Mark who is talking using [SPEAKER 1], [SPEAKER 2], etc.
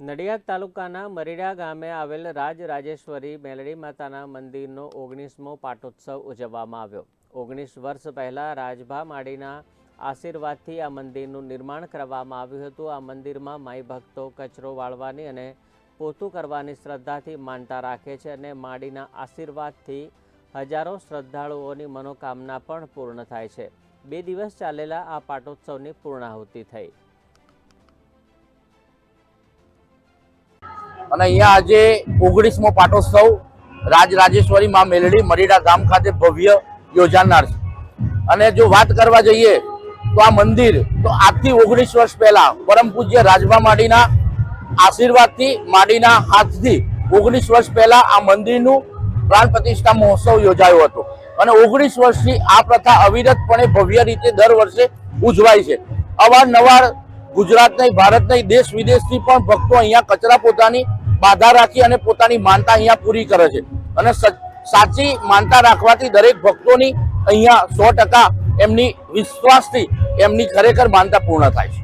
[SPEAKER 1] નડિયાદ તાલુકાના મરીડા ગામે આવેલ રાજ રાજેશ્વરી મેલડી માતાના મંદિરનો ઓગણીસમો પાટોત્સવ ઉજવવામાં આવ્યો. ઓગણીસ વર્ષ પહેલાં રાજભા માડીના આશીર્વાદથી આ મંદિરનું નિર્માણ કરવામાં આવ્યું હતું. આ મંદિરમાં માઈ ભક્તો કચરો વાળવાની અને પોતું કરવાની શ્રદ્ધાથી માનતા રાખે છે અને માડીના આશીર્વાદથી હજારો શ્રદ્ધાળુઓની મનોકામના પણ પૂર્ણ થાય છે. બે દિવસ ચાલેલા આ પાટોત્સવની પૂર્ણાહુતિ થઈ.
[SPEAKER 2] અને અહીંયા આજે ઓગણીસમો પાટોત્સવ રાજરાજેશ્વરી માં મેલડી મરીડા ગામ ખાતે ભવ્ય યોજાનાર છે. અને જો વાત કરવા જઈએ તો આ મંદિર તો આજથી ઓગણીસ વર્ષ પહેલા પરમ પૂજ્ય રાજભા માડીના આશીર્વાદથી માડીના હાથથી ઓગણીસ વર્ષ પહેલા આ મંદિરનું પ્રાણ પ્રતિષ્ઠા મહોત્સવ યોજાયો હતો. અને ઓગણીસ વર્ષથી આ પ્રથા અવિરતપણે ભવ્ય રીતે દર વર્ષે ઉજવાય છે. અવારનવાર ગુજરાત નહીં ભારત નહીં દેશ વિદેશથી પણ ભક્તો અહીંયા કચરા પોતાની બાધા રાખી અને પોતાની માનતા અહીંયા પૂરી કરે છે. અને સાચી માનતા રાખવાથી દરેક ભક્તોની અહીંયા સો ટકા એમની વિશ્વાસથી એમની ખરેખર માનતા પૂર્ણ થાય છે.